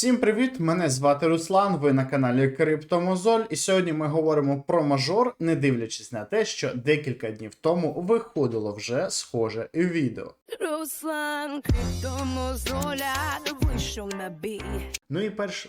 Всім привіт! Мене звати Руслан. Ви на каналі Криптомозоль. І сьогодні ми говоримо про мажор, не дивлячись на те, що декілька днів тому виходило вже схоже відео. Руслан Криптомозоля вийшов на бій. Ну і перш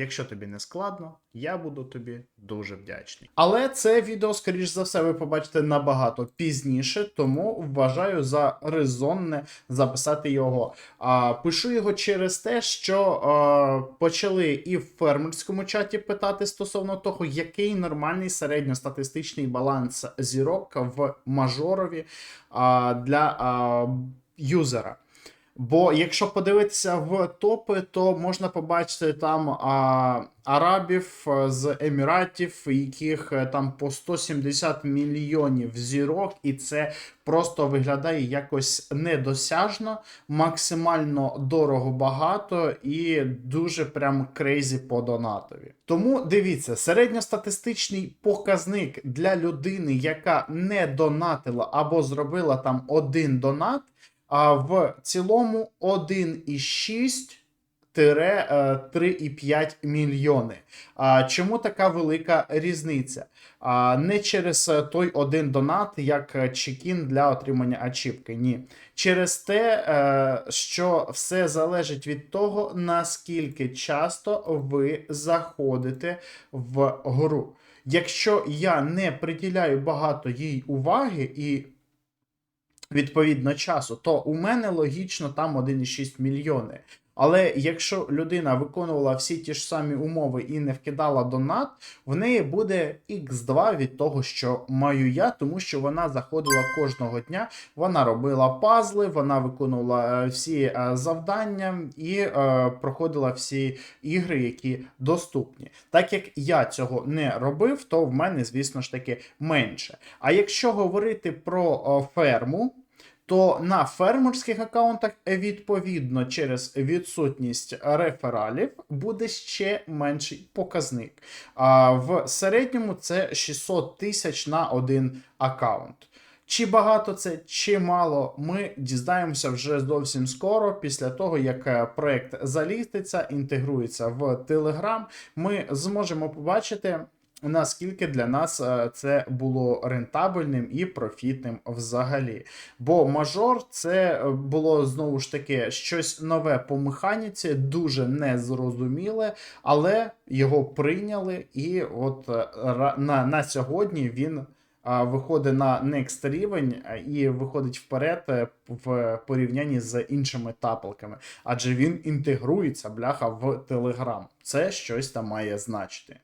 Якщо тобі не складно, я буду тобі дуже вдячний. Але це відео, скоріш за все, ви побачите набагато пізніше, тому вважаю за резонне записати його. А, пишу його через те, що а, почали і в фермерському чаті питати стосовно того, який нормальний середньостатистичний баланс зірок в мажорові а, для а, юзера. Бо якщо подивитися в топи, то можна побачити там а, арабів з Еміратів, яких е, там по 170 мільйонів зірок, і це просто виглядає якось недосяжно, максимально дорого багато і дуже прям крейзі по донатові. Тому дивіться, середньостатистичний показник для людини, яка не донатила або зробила там один донат. А в цілому 1,6 3,5 мільйони. А чому така велика різниця? А не через е, той один донат, як е, чекін для отримання ачівки. Ні. Через те, е, що все залежить від того, наскільки часто ви заходите в гру. Якщо я не приділяю багато їй уваги і відповідно часу, то у мене логічно там 1,6 мільйони. Але якщо людина виконувала всі ті ж самі умови і не вкидала донат, в неї буде x2 від того, що маю я, тому що вона заходила кожного дня, вона робила пазли, вона виконувала е, всі е, завдання і е, проходила всі ігри, які доступні. Так як я цього не робив, то в мене, звісно ж таки, менше. А якщо говорити про ферму, то на фермерських аккаунтах, відповідно, через відсутність рефералів буде ще менший показник. А в середньому це 600 тисяч на один аккаунт. Чи багато це, чи мало, ми дізнаємося вже зовсім скоро, після того, як е, проект заліститься, інтегрується в Telegram, ми зможемо побачити. Наскільки для нас е, це було рентабельним і профітним взагалі. Бо мажор це е, було знову ж таки щось нове по механіці, дуже незрозуміле, але його прийняли, і от е, на, на сьогодні він. Виходить на next рівень і виходить вперед в порівнянні з іншими тапалками, адже він інтегрується бляха в Telegram. Це щось там має значити.